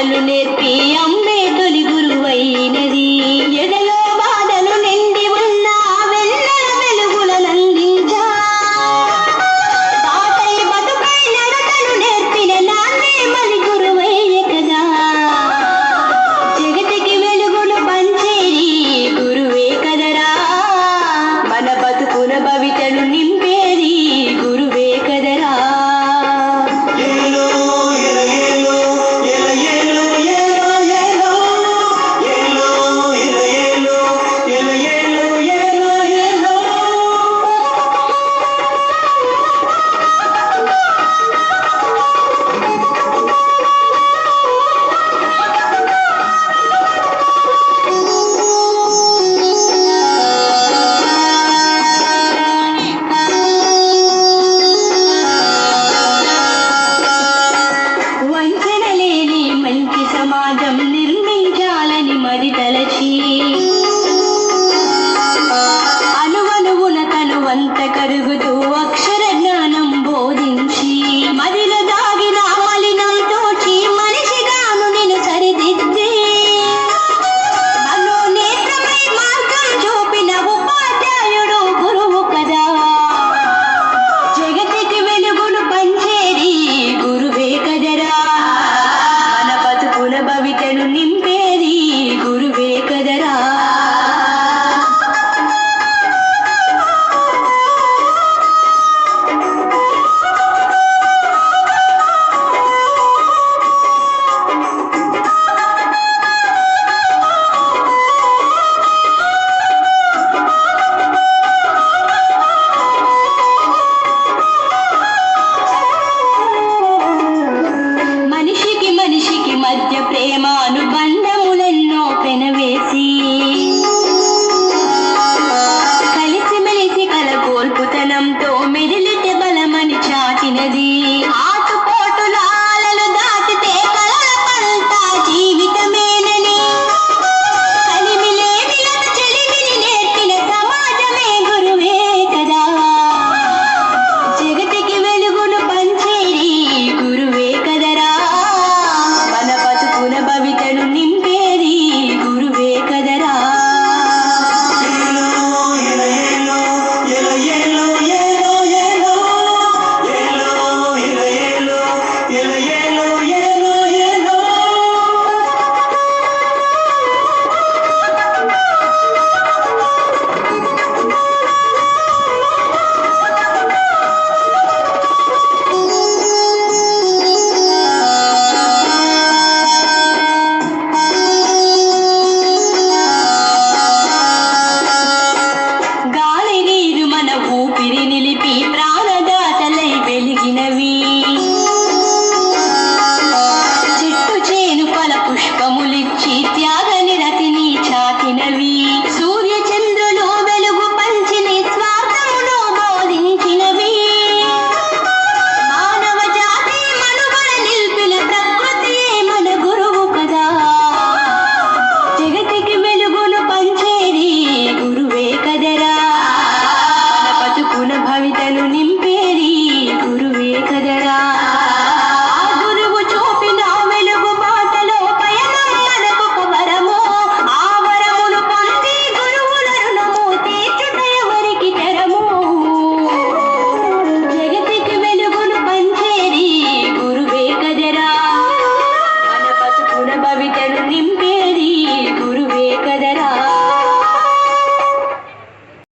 పాటలు నేర్పియం మంచి సమాజం నిర్మించాలని మరి తలచి. అనువనువున తను వంత కరుగుతూ